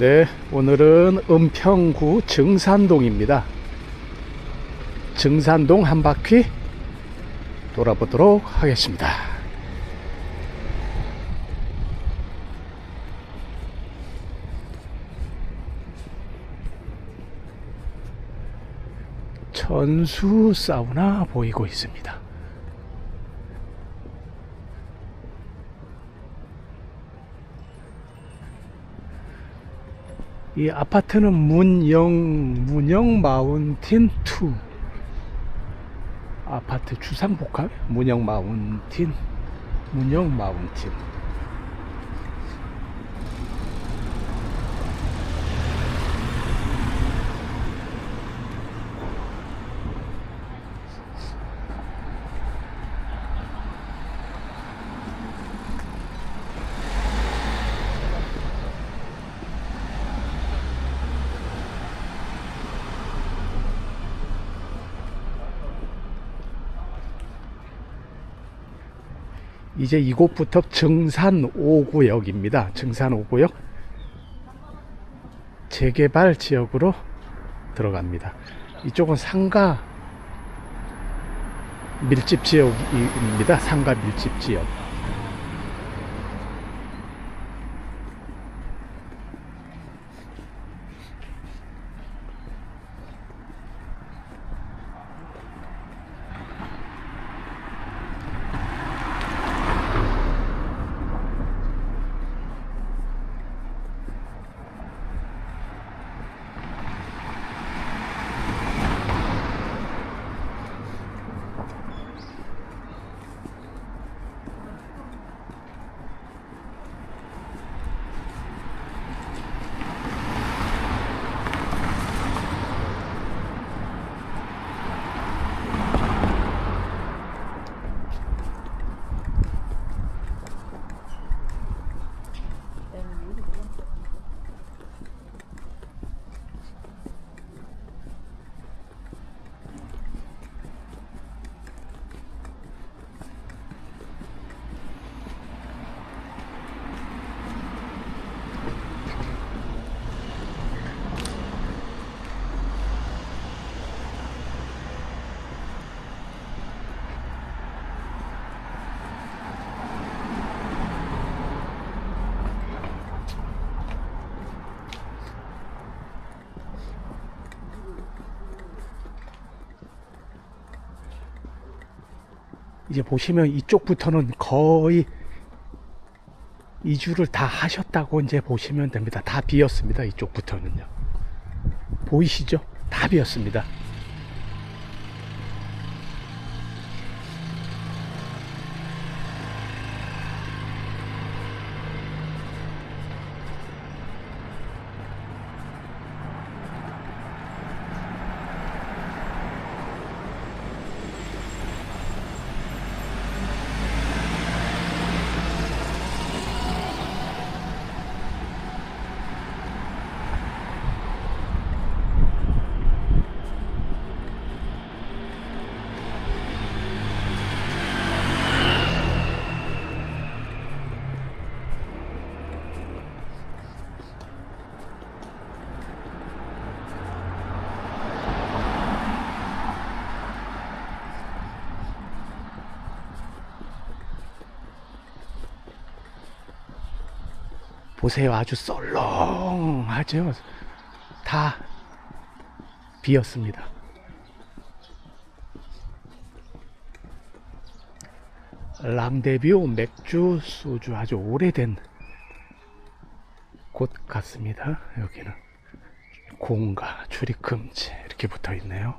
네, 오늘은 은평구 증산동입니다. 증산동 한 바퀴 돌아보도록 하겠습니다. 천수 사우나 보이고 있습니다. 이 아파트는 문영 문영 마운틴 2 아파트 주상복합? 문영 마운틴 문영 마운틴 이제 이곳부터 증산 5구역입니다. 증산 5구역 재개발 지역으로 들어갑니다. 이쪽은 상가 밀집 지역입니다. 상가 밀집 지역. 이제 보시면 이쪽부터는 거의 이주를 다 하셨다고 이제 보시면 됩니다. 다 비었습니다. 이쪽부터는요. 보이시죠? 다 비었습니다. 보세요. 아주 썰렁하죠. 다 비었습니다. 랑데뷰 맥주 소주 아주 오래된 곳 같습니다. 여기는 공가 출입 금지 이렇게 붙어 있네요.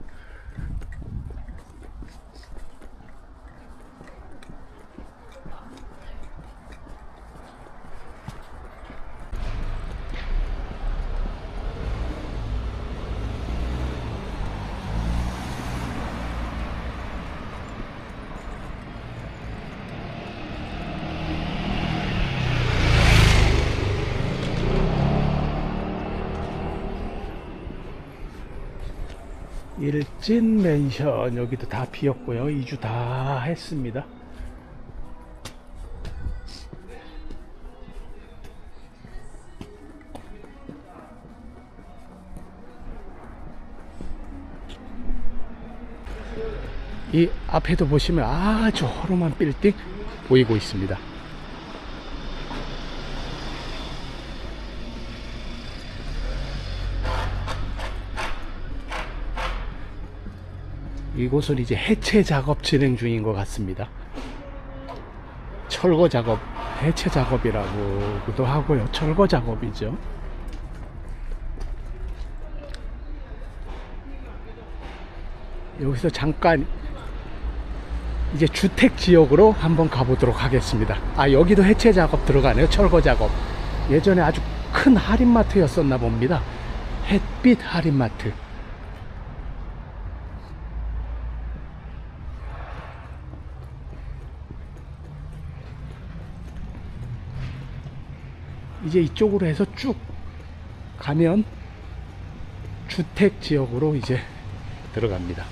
일진 맨션 여기도 다 비었고요. 2주 다 했습니다. 이 앞에도 보시면 아주 허름한 빌딩 보이고 있습니다. 이곳은 이제 해체 작업 진행 중인 것 같습니다. 철거 작업, 해체 작업이라고도 하고요. 철거 작업이죠. 여기서 잠깐 이제 주택 지역으로 한번 가보도록 하겠습니다. 아, 여기도 해체 작업 들어가네요. 철거 작업. 예전에 아주 큰 할인마트였었나 봅니다. 햇빛 할인마트. 이제 이쪽으로 해서 쭉 가면 주택 지역으로 이제 들어갑니다.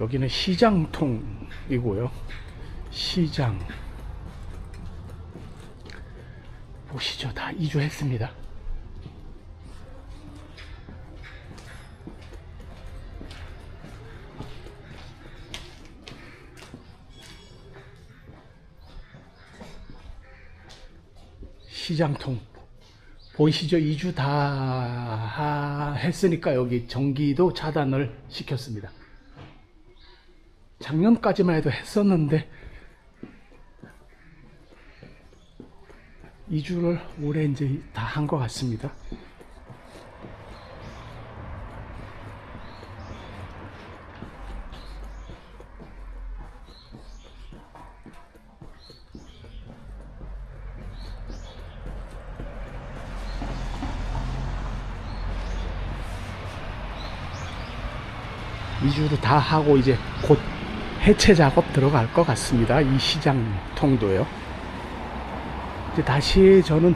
여기는 시장통이고요. 시장. 보시죠. 다 이주했습니다. 시장통 보이시죠? 2주 다 하- 했으니까 여기 전기도 차단을 시켰습니다. 작년까지만 해도 했었는데 2주를 올해 이제 다 한 것 같습니다. 이주를 다 하고 이제 곧 해체 작업 들어갈 것 같습니다. 이 시장 통도요. 이제 다시 저는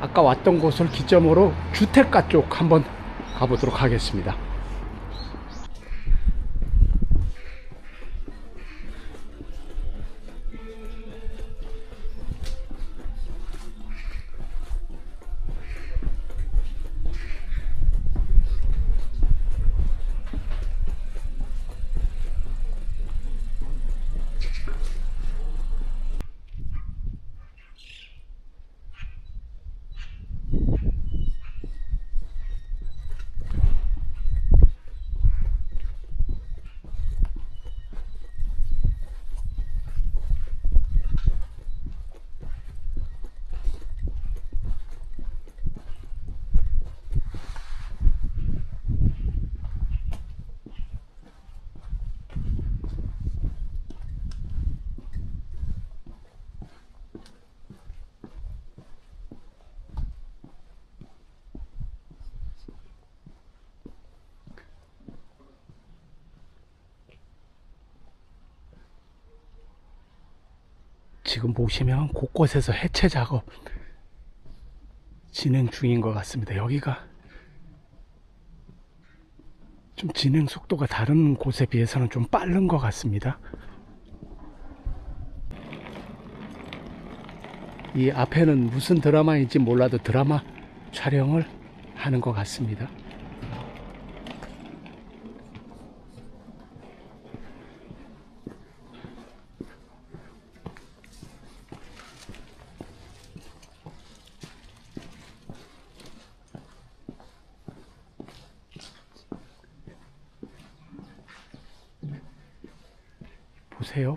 아까 왔던 곳을 기점으로 주택가 쪽 한번 가보도록 하겠습니다. 지금 보시면 곳곳에서 해체 작업 진행 중인 것 같습니다. 여기가 좀 진행 속도가 다른 곳에 비해서는 좀 빠른 것 같습니다. 이 앞에는 무슨 드라마인지 몰라도 드라마 촬영을 하는 것 같습니다.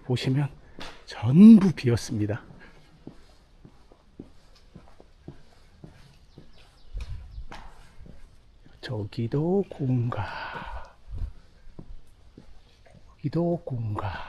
보시면 전부 비었습니다. 저기도 공가. 여기도 공가.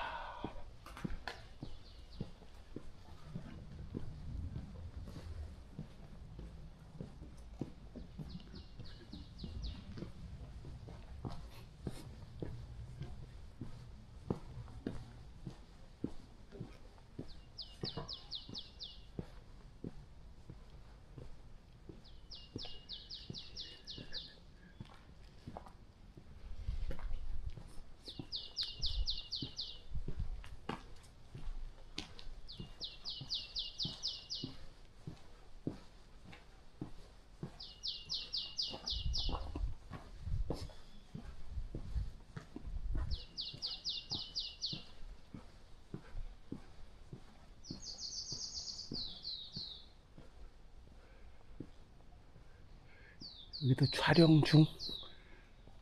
여기도 촬영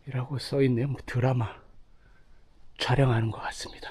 중이라고 써 있네요. 뭐 드라마 촬영하는 것 같습니다.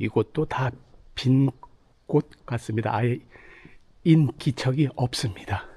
이곳도 다 빈 곳 같습니다. 아예 인기척이 없습니다.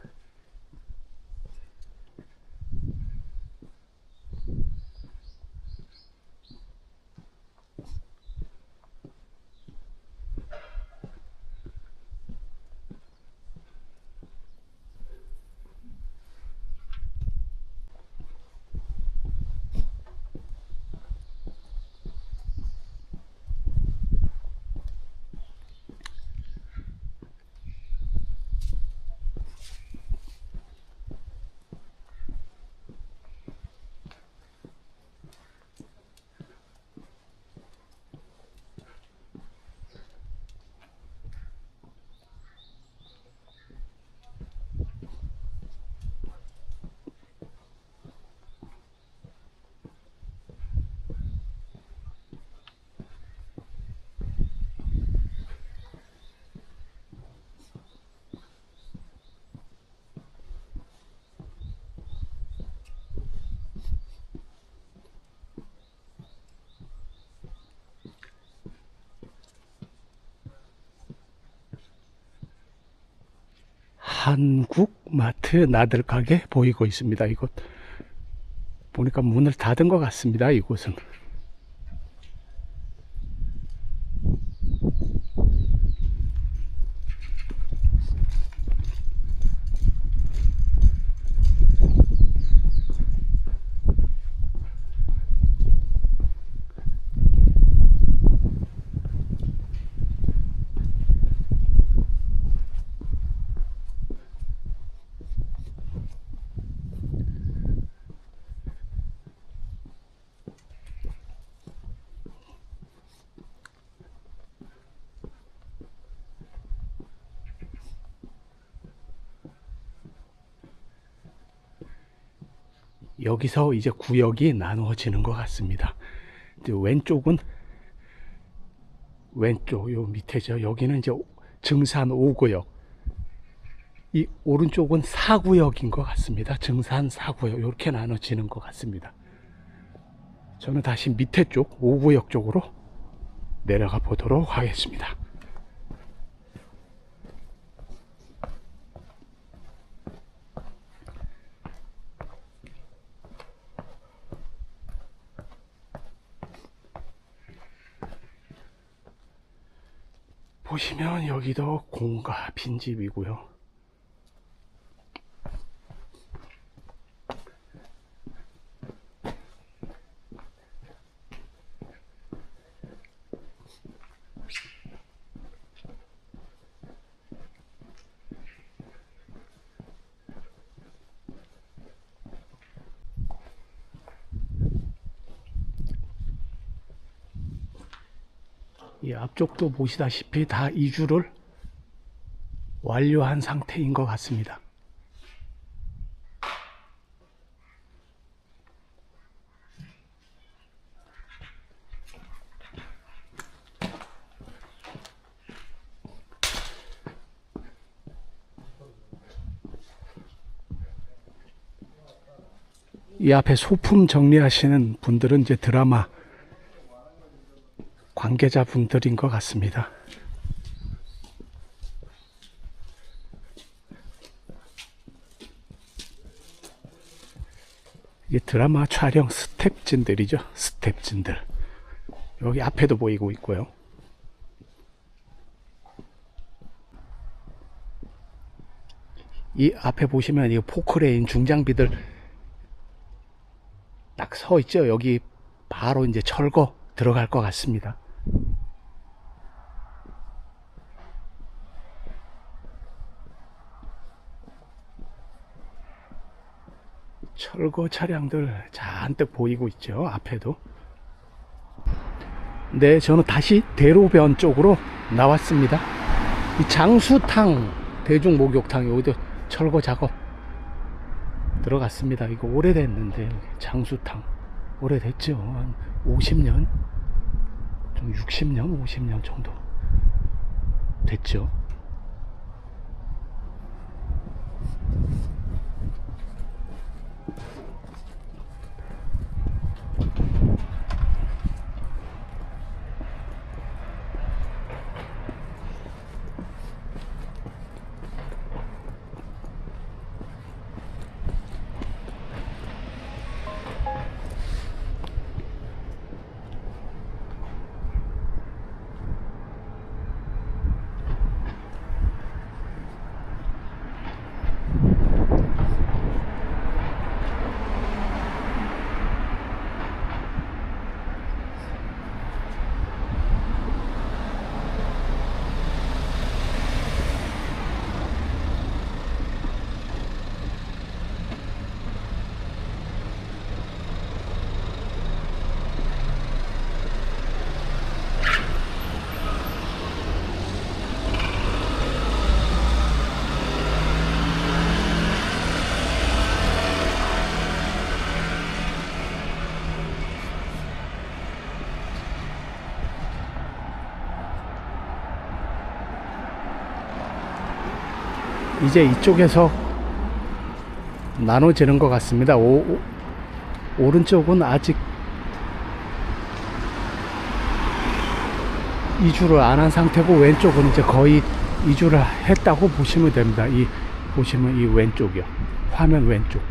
한국마트 나들 가게 보이고 있습니다. 이곳 보니까 문을 닫은 것 같습니다. 이곳은 여기서 이제 구역이 나누어지는 것 같습니다. 왼쪽은 왼쪽 요 밑에죠. 여기는 이제 증산 5구역. 이 오른쪽은 4구역인 것 같습니다. 증산 4구역 이렇게 나눠지는 것 같습니다. 저는 다시 밑에 쪽 5구역 쪽으로 내려가 보도록 하겠습니다. 보시면 여기도 공가 빈집이고요. 이 앞쪽도 보시다시피 다 이주를 완료한 상태인 것 같습니다. 이 앞에 소품 정리하시는 분들은 이제 드라마 관계자 분들인 것 같습니다. 이게 드라마 촬영 스텝진들이죠. 스텝진들. 여기 앞에도 보이고 있고요. 이 앞에 보시면 이 포크레인 중장비들 딱 서 있죠. 여기 바로 이제 철거 들어갈 것 같습니다. 철거 차량들 잔뜩 보이고 있죠. 앞에도. 네, 저는 다시 대로변 쪽으로 나왔습니다. 이 장수탕 대중 목욕탕 여기도 철거 작업 들어갔습니다. 이거 오래됐는데 장수탕 오래됐죠. 한 50년, 좀 60년, 50년 정도 됐죠. 이제 이쪽에서 나눠지는 것 같습니다. 오, 오- 오른쪽은 아직 이주를 안 한 상태고 왼쪽은 이제 거의 이주를 했다고 보시면 됩니다. 이 보시면 이 왼쪽이요. 화면 왼쪽.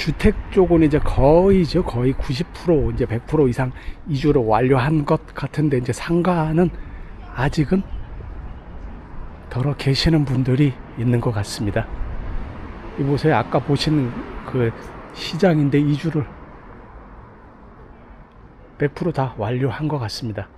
주택 쪽은 이제 거의죠. 거의 90% 이제 100% 이상 이주를 완료한 것 같은데 이제 상가는 아직은 덜어 계시는 분들이 있는 것 같습니다. 이 보세요. 아까 보시는 그 시장인데 이주를 100%다 완료한 것 같습니다.